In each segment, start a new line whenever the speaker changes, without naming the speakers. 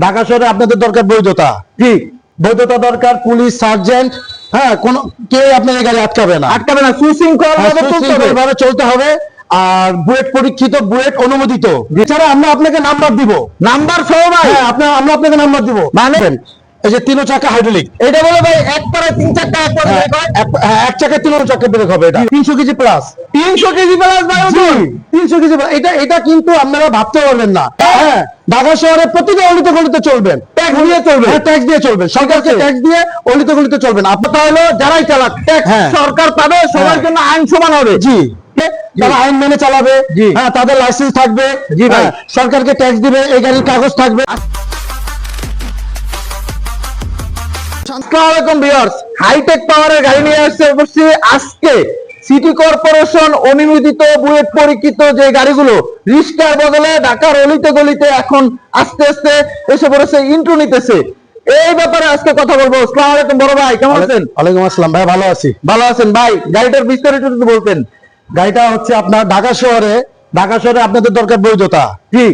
ঢাকা শহরে আপনাদের দরকার বৈধতা।
কি
বৈধতা দরকার পুলিশ সার্জেন্ট হ্যাঁ কোন কে আপনাদের গাড়ি আটকাবে না।
আটকাবে না সুশৃঙ্খল
হ্যাঁ,
ভাবে চলতে হবে।
চলতে হবে। আর বুয়েট পরীক্ষিত বুয়েট অনুমোদিত। এছাড়া আমরা আপনাকে নাম্বার দিব।
নাম্বার সহ ভাই।
হ্যাঁ আপনার আমরা আপনাকে নাম্বার দিব।
মানে?
এই যে তিন চাকা হাইড্রোলিক
এটা বলে ভাই এক পারে তিন চারটা এক পারে
হ্যাঁ, এক- হ্যাঁ, চাকা তিন চাকা ব্রেক হবে এটা। তিনশো কেজি প্লাস
তিনশো কেজি প্লাস ভাই ওজন।
তিনশো কেজি এটা এটা কিন্তু আপনারা ভাবতে পারবেন না। হ্যাঁ। ঢাকা শহরে প্রতিটা অলিতে গলিতে চলবেন। ট্যাক্স দিয়ে চলবেন ট্যাক্স দিয়ে চলবেন সরকারকে ট্যাক্স দিয়ে অলিতে গলিতে চলবেন। আপনার হলো যারাই চালাক ট্যাক্স। সরকার পাবে সবার। জন্য আইন সমান হবে। জি। তারা আইন মেনে চালাবে। হ্যাঁ তাদের লাইসেন্স থাকবে।
জি ভাই।
সরকারকে ট্যাক্স দিবে এই গাড়ির কাগজ থাকবে।
আসসালামু ভিউয়ার্স। হাইটেক পাওয়ারের গাড়ি নিয়ে আসছে অবশ্যই আজকে সিটি কর্পোরেশন অনুমোদিত বুয়েট পরীক্ষিত যে গাড়িগুলো রিস্কার বদলে ঢাকার অলিতে গলিতে এখন আস্তে আস্তে এসে পড়েছে ইন্ট্রো নিতেছে। এই ব্যাপারে আজকে কথা বলব। আসসালামু আলাইকুম বড় ভাই কেমন আছেন?
ওয়ালাইকুম আসসালাম ভাই ভালো আছি।
ভালো আছেন ভাই। গাড়িটার বিস্তারিত একটু বলতেন
গাড়িটা হচ্ছে আপনার ঢাকা শহরে ঢাকা শহরে আপনাদের দরকার বৈধতা।
জি।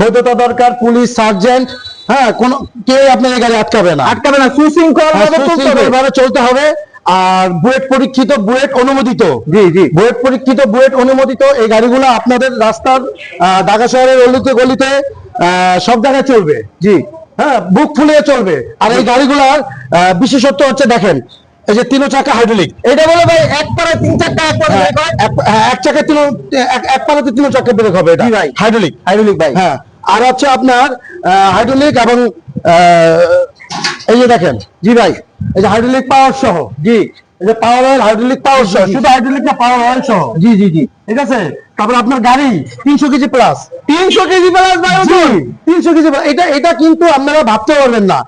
বৈধতা দরকার পুলিশ সার্জেন্ট হ্যাঁ কোন কে আপনার এই গাড়ি আটকাবে না।
আটকাবে না সুশৃঙ্খল
হ্যাঁ,
ভাবে চলতে হবে।
আর বুয়েট পরীক্ষিত বুয়েট অনুমোদিত।
জি জি।
বুয়েট পরীক্ষিত বুয়েট অনুমোদিত এই গাড়িগুলো আপনাদের রাস্তার ঢাকা শহরের অলিতে গলিতে সব জায়গায় চলবে।
জি।
হ্যাঁ বুক ফুলিয়ে চলবে। আর এই গাড়িগুলোর বিশেষত্ব হচ্ছে দেখেন এই যে তিন চাকা হাইড্রোলিক
এটা বলে ভাই এক পারে তিন চারটা এক পারে
হ্যাঁ, এক- হ্যাঁ, চাকা তিন এক- পালাতে তিন চাকা ব্রেক হবে এটা।
ভাই।
হাইড্রোলিক
হাইড্রোলিক ভাই।
হ্যাঁ। আর হচ্ছে আপনার হাইড্রোলিক এবং এই যে দেখেন জি ভাই এই যে হাইড্রোলিক পাওয়ার সহ জি এই যে পাওয়ার অয়েল হাইড্রোলিক পাওয়ার সহ শুধু হাইড্রোলিক না পাওয়ার অয়েল সহ।
জি জি জি।
ঠিক আছে? তারপর আপনার গাড়ি তিনশো কেজি প্লাস
তিনশো কেজি প্লাস
তিনশো কেজি। এটা এটা কিন্তু আপনারা ভাবতে পারবেন না।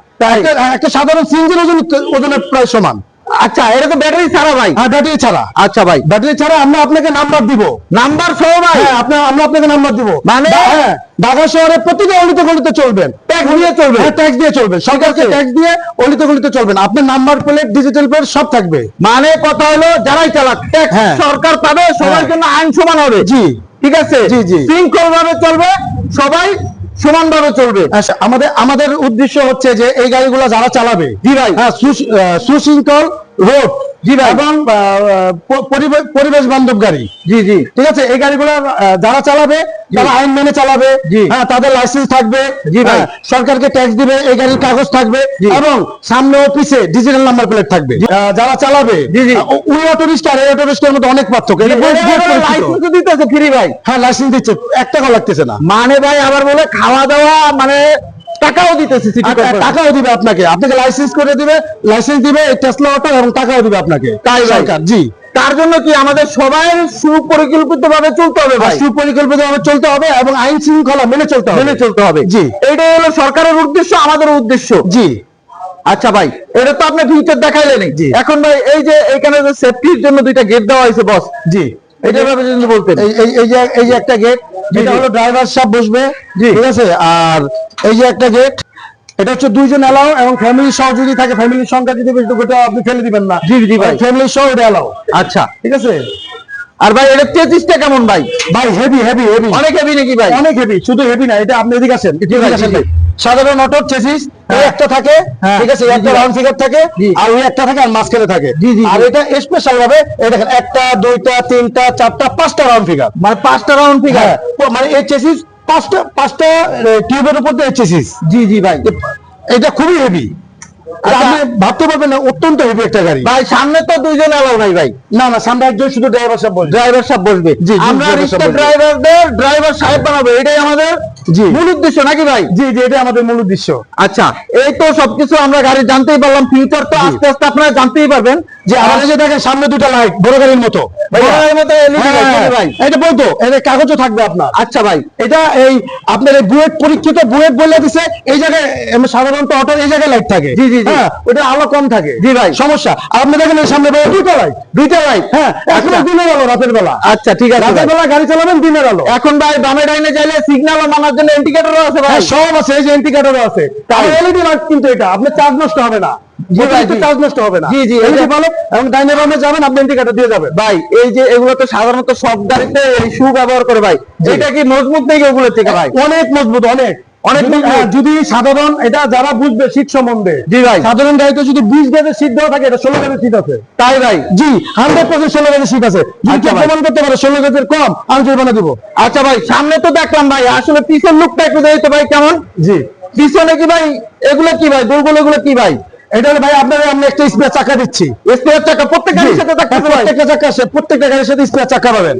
একটা সাধারণ সিঙ্গেল ওজন ওজনের প্রায় সমান।
আচ্ছা এটা তো ব্যাটারি ছাড়া ভাই।
আর ব্যাটারি ছাড়া।
আচ্ছা ভাই।
ব্যাটারি ছাড়া আমরা আপনাকে নাম্বার দিব।
নাম্বার সহ ভাই?
হ্যাঁ আপনার আমরা আপনাকে নাম্বার দিব।
মানে?
হ্যাঁ ঢাকা শহরে প্রতিটা অলিতে গলিতে চলবেন। ট্যাক্স দিয়ে চলবেন? ট্যাক্স দিয়ে চলবেন। সরকারকে ট্যাক্স দিয়ে অলিতে গলিতে চলবেন। আপনার নাম্বার প্লেট ডিজিটাল প্লেট সব থাকবে।
মানে কথা হলো যারাই চালাক ট্যাক্স
হ্যাঁ।
সরকার পাবে সবার
হ্যাঁ।
জন্য আইন সমান হবে।
জি।
ঠিক আছে?
জি, জি।
শৃঙ্খল ভাবে চলবে। সবাই সমান ভাবে চলবে।
আচ্ছা আমাদের আমাদের উদ্দেশ্য হচ্ছে যে এই গাড়িগুলো যারা চালাবে
জি ভাই।
হ্যাঁ সুশৃঙ্খল রোড।
জি ভাই।
এবং পরিবেশ বান্ধব গাড়ি।
জি জি।
ঠিক আছে? এই গাড়িগুলো যারা চালাবে তারা আইন মেনে চালাবে। হ্যাঁ তাদের লাইসেন্স থাকবে।
জি ভাই।
হ্যাঁ, সরকারকে ট্যাক্স দিবে এই গাড়ির কাগজ থাকবে এবং সামনে ও পিছে ডিজিটাল নাম্বার প্লেট থাকবে। যারা চালাবে
জি, জি।
ওই অটো রিক্সা আর এই অটো রিক্সার মধ্যে অনেক পার্থক্য।
লাইসেন্স দিতেছে ফ্রি ভাই।
হ্যাঁ লাইসেন্স দিচ্ছে। এক টাকা লাগতেছে না।
মানে ভাই আবার বলে খাওয়া দাওয়া মানে টাকাও দিতেছে সিটি
আর টাকাও দিবে আপনাকে। আপনাকে লাইসেন্স করে দিবে লাইসেন্স দিবে টেসলা অটো এবং টাকাও দিবে আপনাকে।
তাই
সরকার জি।
তার জন্য কি আমাদের সবাই সুপরিকল্পিত ভাবে চলতে হবে ভাই?
সুপরিকল্পিত ভাবে চলতে হবে এবং আইন শৃঙ্খলা মেনে চলতে হবে।
মেনে চলতে হবে।
জি।
এটাই হলো সরকারের উদ্দেশ্য আমাদের উদ্দেশ্য।
জি।
আচ্ছা ভাই এটা তো আপনি ফিউচার দেখাইলেন। এখন ভাই এই যে এখানে যে সেফটির জন্য দুইটা গেট দেওয়া হয়েছে বস
জি।
এটা ভাবে যদি বলতেন।
এই এই- এই যে এই যে একটা গেট
জি,
হলো ড্রাইভার সাহেব বসবে ঠিক আছে? আর এই যে একটা গেট এটা হচ্ছে দুইজন এলাও এবং ফ্যামিলি সহ যদি থাকে ফ্যামিলির সংখ্যা যদি বেশি ওটা আপনি ফেলে দিবেন না।
জি, জি ভাই।
ফ্যামিলি সহ এটা এলাও
আচ্ছা।
ঠিক আছে?
আর ভাই এটা চেচিসটা কেমন ভাই?
ভাই হেভি হেভি হেভি
অনেক হেভি নাকি ভাই?
অনেক হেভি শুধু হেভি না এটা আপনি এদিকে আসেন এদিকে আসেন ভাই। সাধারণ অটোর চেসিস
হ্যাঁ।
একটা থাকে
হ্যাঁ,
ঠিক আছে একটা রাউন্ড ফিগার থাকে আর ওই একটা থাকে আর মাঝখানে থাকে। আর এটা স্পেশাল ভাবে এই দেখেন একটা দুইটা তিনটা চারটা পাঁচটা রাউন্ড ফিগার
মানে পাঁচটা রাউন্ড ফিগার
হ্যাঁ। তো মানে এই চেসিস পাঁচটা পাঁচটা টিউবের উপর দিয়ে চেসিস
জি জি ভাই।
এটা খুবই হেভি
আচ্ছা।
আপনি ভাবতে পারবেন না অত্যন্ত হেভি একটা গাড়ি।
ভাই সামনে তো দুইজন এলাও নাই ভাই।
না না সামনে একজন শুধু ড্রাইভার সাহেব বলছে
ড্রাইভার সাহেব বসবে। আমরা
বসবে।
ড্রাইভারদের ড্রাইভার সাহেব বানাবো এটাই আমাদের
জি।
মূল উদ্দেশ্য নাকি ভাই?
জি জি এটা আমাদের মূল উদ্দেশ্য।
আচ্ছা এই তো সবকিছু আমরা গাড়ি জানতেই পারলাম ফিউচার তো আস্তে আস্তে আপনারা জানতেই পারবেন।
যে আমাদের যে দেখেন সামনে দুটো লাইট বড় গাড়ির মতো। হ্যাঁ,
light, নাকি ভাই।
এটা বলতো এর কাগজও থাকবে আপনার।
আচ্ছা ভাই।
এটা এই আপনার এই বুয়েট পরীক্ষিত বুয়েট বলে দিছে এই জায়গায় সাধারণত অটোর এই জায়গায় লাইট থাকে।
জি, জি, জি।
হ্যাঁ ওটা আলো কম থাকে।
জি ভাই।
সমস্যা। আপনি দেখেন এই সামনে ভাই দুইটা লাইট
দুইটা লাইট
হ্যাঁ এখন
আচ্ছা।
দিনের আলো রাতের বেলা।
আচ্ছা ঠিক আছে
রাতের বেলা গাড়ি চালাবেন দিনের আলো।
এখন ভাই বামে ডাইনে চাইলে সিগন্যাল মানার জন্য ইন্ডিকেটরও আছে ভাই।
সব আছে এই যে ইন্ডিকেটরও আছে। এলইডি লাইট কিন্তু এটা আপনার চার্জ নষ্ট হবে না। চার্জ নষ্ট হবে না।
জি, জি,
ভালো এবং ডাইনে বামে যাবেন আপনি ইন্ডিকেটর দিয়ে যাবেন।
ভাই এই যে এগুলো তো সাধারণত সব গাড়িতে এই শু ব্যবহার করে ভাই। এটা কি মজবুত নেই ওগুলো থেকে ভাই?
অনেক মজবুত অনেক।
অনেক
যদি- সাধারণ এটা যারা বুঝবে শীত সম্বন্ধে
জি ভাই।
সাধারণ গাড়িতে যদি বিশ গেজের শীত দেওয়া থাকে এটা ষোলো গেজের শীত আছে।
তাই ভাই।
জি হান্ড্রেড পার্সেন্ট ষোলো গেজের শীত আছে। যদি
আচ্ছা।
প্রমাণ করতে পারে ষোলো গেজের কম আমি জরিমানা দিব।
আচ্ছা ভাই সামনে তো দেখলাম ভাই আসলে পিছন লুকটা একটু দেখতে ভাই কেমন?
জি।
পিছনে কি ভাই এগুলো কি ভাই? দুর্গুলো এগুলো কি ভাই?
এটা ভাই আপনাদের আমরা একটা স্পেয়ার চাকা দিচ্ছি।
স্পেয়ার চাকা প্রত্যেক গাড়ির সাথে
প্রত্যেকটা চাকা আছে প্রত্যেকটা গাড়ির সাথে স্পেয়ার চাকা পাবেন।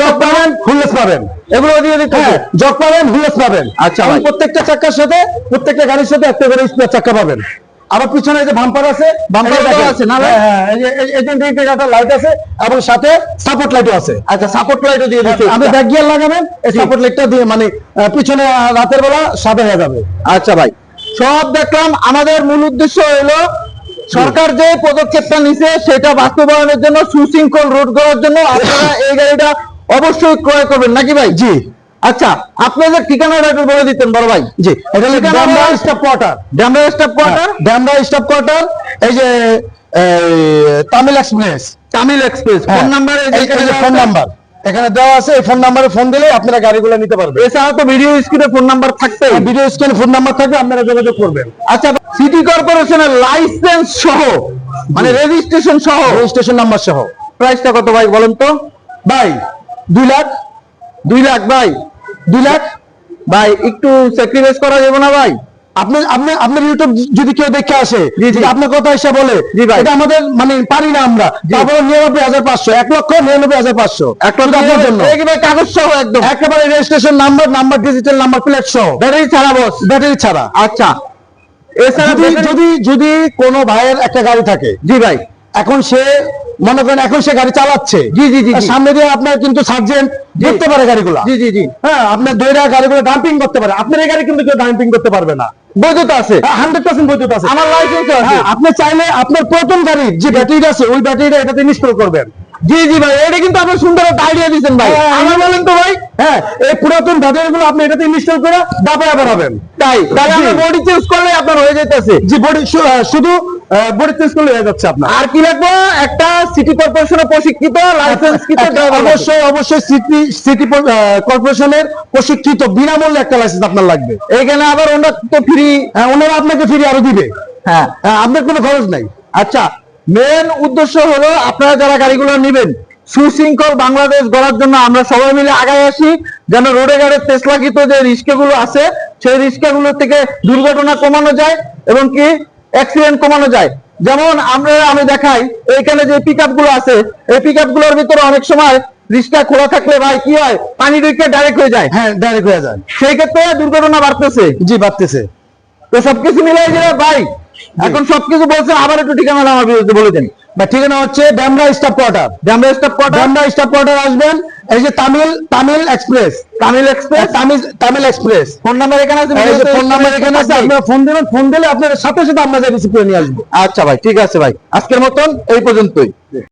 জগ পাবেন হুইলস পাবেন।
এগুলো দিয়ে দিতে
হ্যাঁ জগ পাবেন হুইলস পাবেন।
আচ্ছা
প্রত্যেকটা চাকার সাথে প্রত্যেকটা গাড়ির সাথে একটা করে স্পেয়ার চাকা পাবেন। আবার পিছনে যে বাম্পার আছে।
আছে না ভাই?
হ্যাঁ, হ্যাঁ, লাইট আছে এবং সাথে সাপোর্ট লাইটও আছে।
আচ্ছা সাপোর্ট লাইটও দিয়ে দিচ্ছে।
আপনি ব্যাক গিয়ার লাগাবেন এই সাপোর্ট লাইটটা দিয়ে মানে পিছনে রাতের বেলা সাদা হয়ে যাবে।
আচ্ছা ভাই। সব দেখলাম আমাদের মূল উদ্দেশ্য হলো সরকার যে পদক্ষেপটা নিছে সেটা বাস্তবায়নের জন্য সুশৃঙ্খল রোড করার জন্য আপনারা এই গাড়িটা অবশ্যই ক্রয় করবেন। নাকি ভাই?
জি।
আচ্ছা আপনাদের ঠিকানাটা একটু বলে দিতেন বড় ভাই।
জি এটা হলো
বলেন।
Staff quarter
Damra staff quarter
Damra staff quarter এই যে Tamil express
Tamil express phone number
phone number এখানে দেওয়া আছে এই ফোন নাম্বারে ফোন দিলে আপনারা গাড়িগুলো নিতে পারবেন।
এছাড়া তো ভিডিও স্ক্রিনে ফোন নাম্বার থাকবে
ভিডিও স্ক্রিনে ফোন নাম্বার থাকবে আপনারা যোগাযোগ করবেন।
আচ্ছা সিটি কর্পোরেশনের লাইসেন্স সহ মানে রেজিস্ট্রেশন সহ
রেজিস্ট্রেশন নাম্বার সহ।
প্রাইসটা কত ভাই বলেন তো?
ভাই দুই লাখ।
দুই লাখ ভাই
দুই লাখ।
ভাই একটু স্যাক্রিফাইস করা যাবে না ভাই?
আপনি আপনি আপনার ইউটিউব যদি কেউ দেখে আসে আপনার কথা এসে বলে এটা আমাদের মানে পারি না আমরা। তারপরে নিরানব্বই হাজার পাঁচশো এক লক্ষ নিরানব্বই হাজার পাঁচশো। আপনার জন্য
কাগজ সহ একদম।
একেবারে registration number number digital number plate সহ।
ব্যাটারি ছাড়া বস
ব্যাটারি ছাড়া।
আচ্ছা। এছাড়া
যদি যদি কোনো ভাইয়ের একটা গাড়ি থাকে
জি ভাই।
এখন সে মনে করেন এখন সে গাড়ি চালাচ্ছে
জি, জি, জি,
সামনে দিয়ে আপনার কিন্তু সার্জেন্ট দেখতে পারে গাড়িগুলা।
জি জি জি।
হ্যাঁ আপনার দইরা গাড়িগুলো ডাম্পিং করতে পারে। আপনার এই গাড়ি কিন্তু কেউ ডাম্পিং করতে পারবে না।
বৈধতা আছে।
হান্ড্রেড পার্সেন্ট বৈধতা আছে।
আমার লাইসেন্স আছে।
হ্যাঁ, আপনি চাইলে আপনার প্রথম গাড়ির যে ব্যাটারিটা আছে ওই ব্যাটারিটা এটাতে ইনস্টল করবেন।
জি জি ভাই এটা কিন্তু আপনি সুন্দর একটা আইডিয়া দিয়েছেন ভাই।
হ্যাঁ,
আমার বলেন তো ভাই।
হ্যাঁ এই পুরাতন ব্যাটারি গুলো আপনি এটাতে ইনস্টল করে তারপরে আবার হবেন
তাই তাহলে। বডি চেঞ্জ করলে আপনার হয়ে যাইতেছে।
জি বডি শুধু চেঞ্জ করলে হয়ে যাচ্ছে আপনার।
আর কি লাগবে? একটা সিটি কর্পোরেশনের প্রশিক্ষিত লাইসেন্স কৃত
অবশ্যই অবশ্যই সিটি সিটি কর্পোরেশনের প্রশিক্ষিত বিনামূল্যে একটা লাইসেন্স আপনার লাগবে।
এইখানে আবার ওনার তো ফ্রি
হ্যাঁ ওনারা আপনাকে ফিরে আরও দিবে।
হ্যাঁ।
হ্যাঁ, আপনার কোনো খরচ নাই।
আচ্ছা মেন উদ্দেশ্য হলো আপনারা যারা গাড়িগুলো নেবেন সুশৃঙ্খল বাংলাদেশ গড়ার জন্য আমরা সবাই মিলে আগায় আসি যেন রোডে গাড়ে তেসলাকিত যে রিস্কাগুলো আছে সেই রিস্কাগুলো থেকে দুর্ঘটনা কমানো যায় এবং কি অ্যাক্সিডেন্ট কমানো যায়। যেমন আমরা আমি দেখাই এইখানে যে পিকগুলো আছে এই পিকগুলোর ভিতরে অনেক সময় রিস্কা খোলা থাকলে ভাই কি হয় পানি ঢুকে ডাইরেক্ট হয়ে যায়।
হ্যাঁ ডাইরেক্ট হয়ে যায়।
সেই ক্ষেত্রে দুর্ঘটনা বাড়তেছে।
জি বাড়তেছে।
তো সবকিছু মিলাই যে ভাই এখন সবকিছু বলছে আবার একটু ঠিকানা আমার বিরুদ্ধে বলে দেন।
বা ঠিকানা হচ্ছে Damra staff quarter.
Damra stop quarter?
Damra staff quarter আসবেন এই যে Tamil Tamil express.
Tamil express?
Tamil Tamil express.
Phone number এখানে আছে
এই যে ফোন নাম্বার এখানে আছে আপনারা ফোন দিবেন ফোন দিলে আপনার সাথে সাথে আমরা রিসিভ করে নিয়ে আসব।
আচ্ছা ভাই ঠিক আছে ভাই। আজকের মতন এই পর্যন্তই।